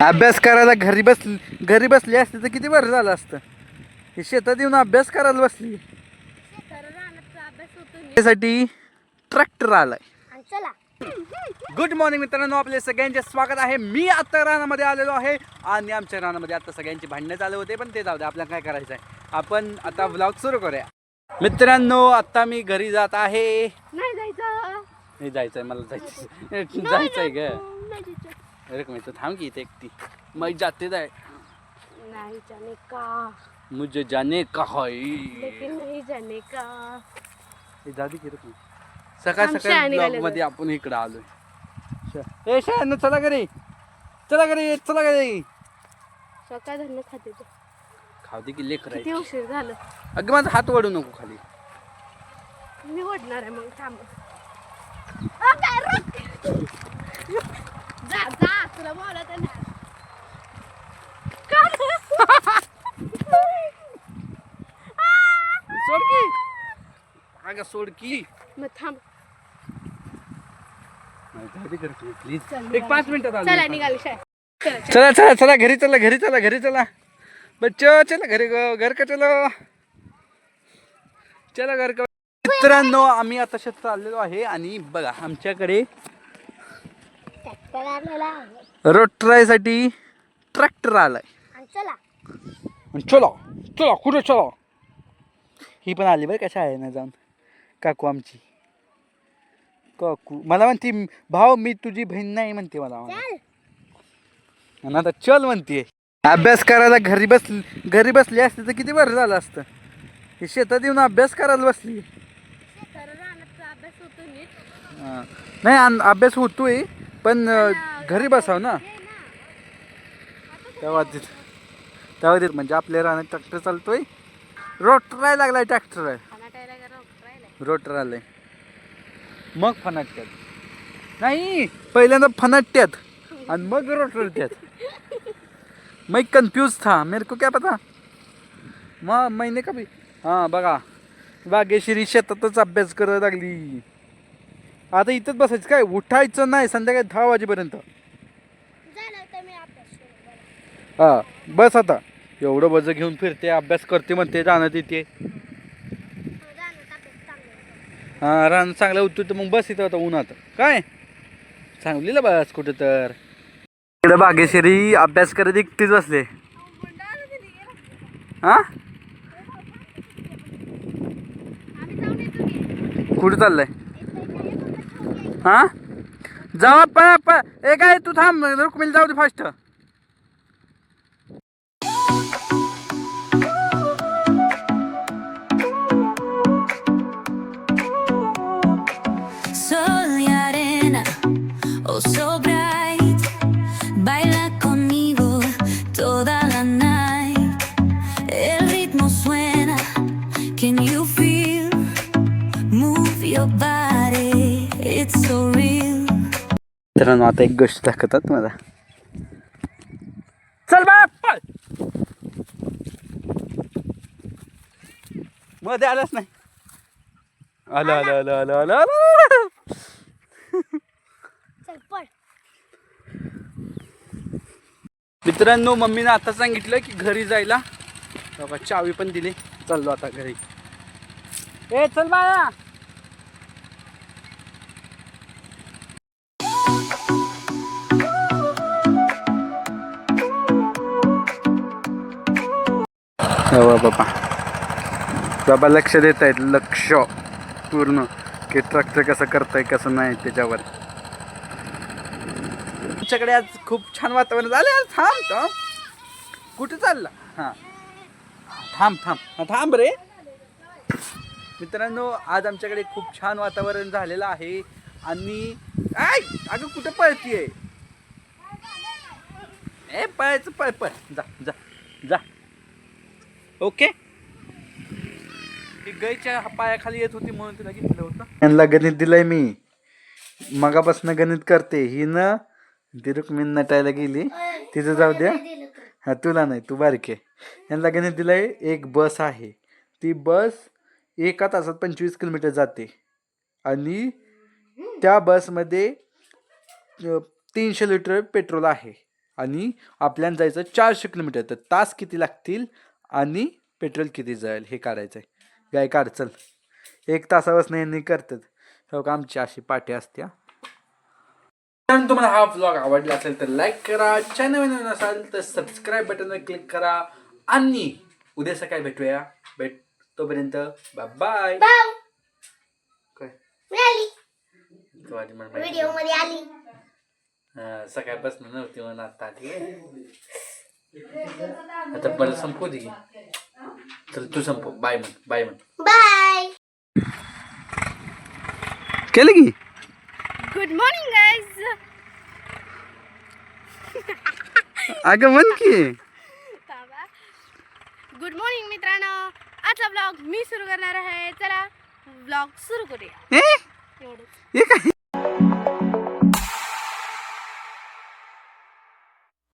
अभ्यास करायला घरी बस घरी बसली असती तर किती बरं झालं असतं. हे शेतात येऊन अभ्यास करायला बसली. त्यासाठी ट्रॅक्टर आलाय. गुड मॉर्निंग मित्रांनो आपले सगळ्यांचे स्वागत आहे. मी आता रानामध्ये आलेलो आहे आणि आमच्या रानामध्ये आता सगळ्यांची भांडणं चालू होते पण ते जाऊ दे आपल्याला काय करायचं आहे. आपण आता ब्लॉग सुरू करूया. मित्रांनो आता मी घरी जात आहे. नाही जायचं. जायचंय मला जायचं जायचंय ग. जायचं. तर थांब की इथे एकटी. मग जाते जाय. नाही जाने का? मुझे जाने का है लेकिन नहीं जाने का? जाऊ की रकमी सकाळ आमच्या सकाळी आणि ब्लॉगमध्ये आपण इकडे आलोय. श- ए शाळेनं चला घरी. चला घरी चला घरी. सकाळ धरणं खाते ते. दे की लेकर किती उशीर झालं? अगं माझा हात वडू नको खाली. मी ओढणार आहे मग थांब. अ, काय रे? जा जा तुला बोलत आहे ना सोड की अगं सोड की. मग थांब. प्लीज चल, एक पाच मिनिटात आलो चला निघाली शाळेत. चला, चला. चला चला घरी चला घरी चला घरी चला. बच्चो चला घरी ग- घर का चलो? चला घर का मित्रांनो आम्ही आता शेतात चाललेलो आहे आणि बघा आमच्याकडे ट्रॅक्टर आलेला आहे. रोटरायसाठी ट्रॅक्टर आलाय. आणि चला. आणि चलो चलो कुठे चलो? ही पण आली बरं का शाळेनं जाऊन. काकू आमची. काकू मला म्हणते भाऊ मी तुझी बहीण नाही म्हणते मला चल. आणि आता चल म्हणते अभ्यास करायला घरी बस घरी बसली असती तर किती बरं झालं असतं. हे शेतात येऊन अभ्यास करायला बसली. हा. नाही अभ्यास होतोय पण घरी बसाव ना? तेव्हा तेव्हा तिथं म्हणजे आपल्या रानात ट्रॅक्टर चालतोय. रोटराय लागलाय ट्रॅक्टर आहे. रोटर आलंय. मग फनाटत्यात नाही पहिल्यांदा फनाटत्यात आणि मग रोटर त्यात. मैं कंफ्यूज था. मेरे को क्या पता? मग मैंने कभी हां बघा. बागेश्वरी शेतातच अभ्यास करायला लागली. आता इथंच बसायचं काय? उठायचं नाही संध्याकाळी दहा वाजेपर्यंत. हां बस आता. एवढं वजं घेऊन फिरते अभ्यास करते म्हणते जाणं तिथे हो, झालं तर अभ्यास चांगला आहे. हां रान चांगलं उतर तर मग बस इथं आता उन्हात. काय? सांगलीला बस कुठं तर इकडे बागेश्वरी अभ्यास करत एकटीच बसले. हा? कुठं चाललंय? हा? जाऊ पण पण ए काय तू थांब. रुक्मिल जाऊ दे फास्ट. मित्रांनो आता एक गोष्ट दाखवतात मला. चल बाप! मध्ये आलाच नाही. आलं आलं आलं आलं आलं आलं. चल पळ. मित्रांनो मम्मीनं आता सांगितलं की घरी जायला. बाबा चावी पण दिली. चाललो आता घरी. ए चल बाया हो, हो बाबा बाबा लक्ष देत आहेत लक्ष पूर्ण. की ट्रॅक्टर कसं करताय कसं नाही त्याच्यावर. आमच्याकडे आज खूप छान वातावरण झालं आज थांब थांब. कुठे चालला? हां. थांब थांब. हा, थांब रे. मित्रांनो आज आमच्याकडे खूप छान वातावरण झालेलं आहे. आणि आय अगं कुठं पळतीये? ए पळायचं पळ पळ. जा जा जा. ओके? ती गायच्या पायाखाली येत होती म्हणून तिला घेतलं होतं. यांना गणित दिलंय मी. मगापासून गणित करते. ही न ती रुक्मिण नटायला गेली. तिथं जाऊ द्या. हा तुला नाही तू बारके यांना गणित दिलंय एक बस आहे. ती बस एका तासात पंचवीस किलोमीटर जाते. आणि त्या बसमध्ये तीनशे लिटर पेट्रोल आहे. आणि आपल्याला जायचं चारशे किलोमीटर. तर तास किती लागतील? आणि पेट्रोल किती जाईल हे काढायचं आहे गाय काढ चल. एक तासापासून यांनी करतात. हो का? आमची अशी पाठी असते. तर तुम्हाला हा व्लॉग आवडला असेल तर लाईक करा. चॅनल नवीन असाल तर सबस्क्राईब बटनवर क्लिक करा. आणि उद्या सकाळी भेटूया. भेट तोपर्यंत बाय काय? व्हिडिओमध्ये आली. सकाळपासून नव्हती म्हणून आता आली आता मला संपू दे की. चल तू संपव. बाय म्हण बाय म्हण. बाय. केलं की? गुड मॉर्निंग गाईज अगं म्हण की. गुड मॉर्निंग मित्रांनो. आजचा ब्लॉग मी सुरू करणार आहे. चला ब्लॉग सुरू करूया. ए? एवढंच हे काय?